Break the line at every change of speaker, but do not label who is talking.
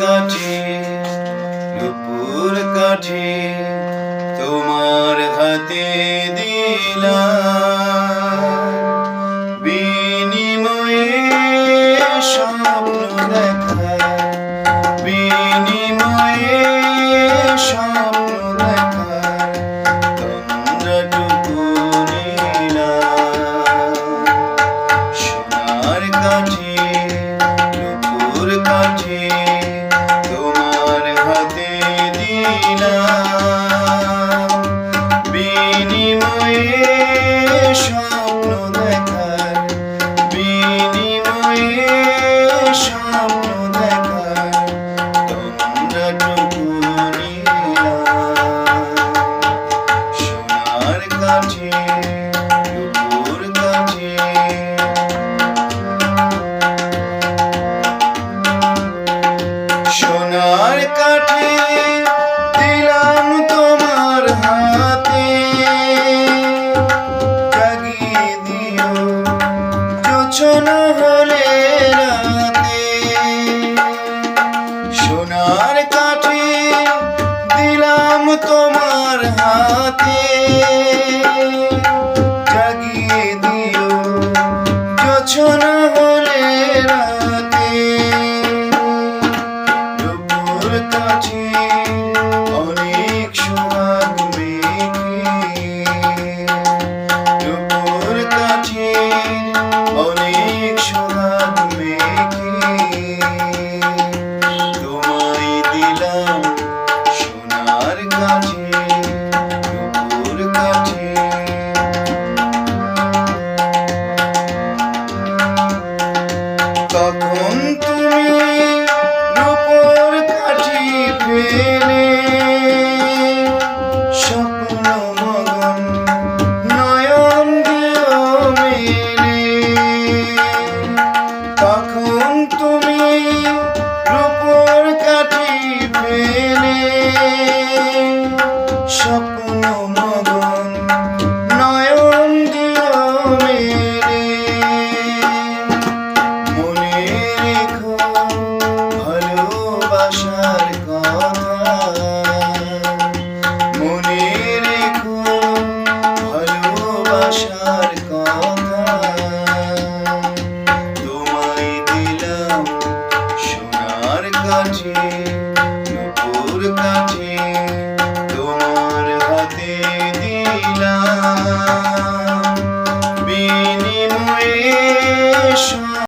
কাঠি নুপুর কাঠি তোমার হাতে দিলাম। যোছনা হলে রাতে। সোনার কাঠি দিলাম তোমার হাতে। জাগিয়ে দিও যোছনা হলে রাতে। তখন তুমি রূপর কাঠি ফেলে স্বপ্ন, মগন, নয়ন দিও মেলে। তখন তুমি রূপর কাঠি ফেলে স্বপ্ন নুপুর কাছে তোমার হাতে দিলাম।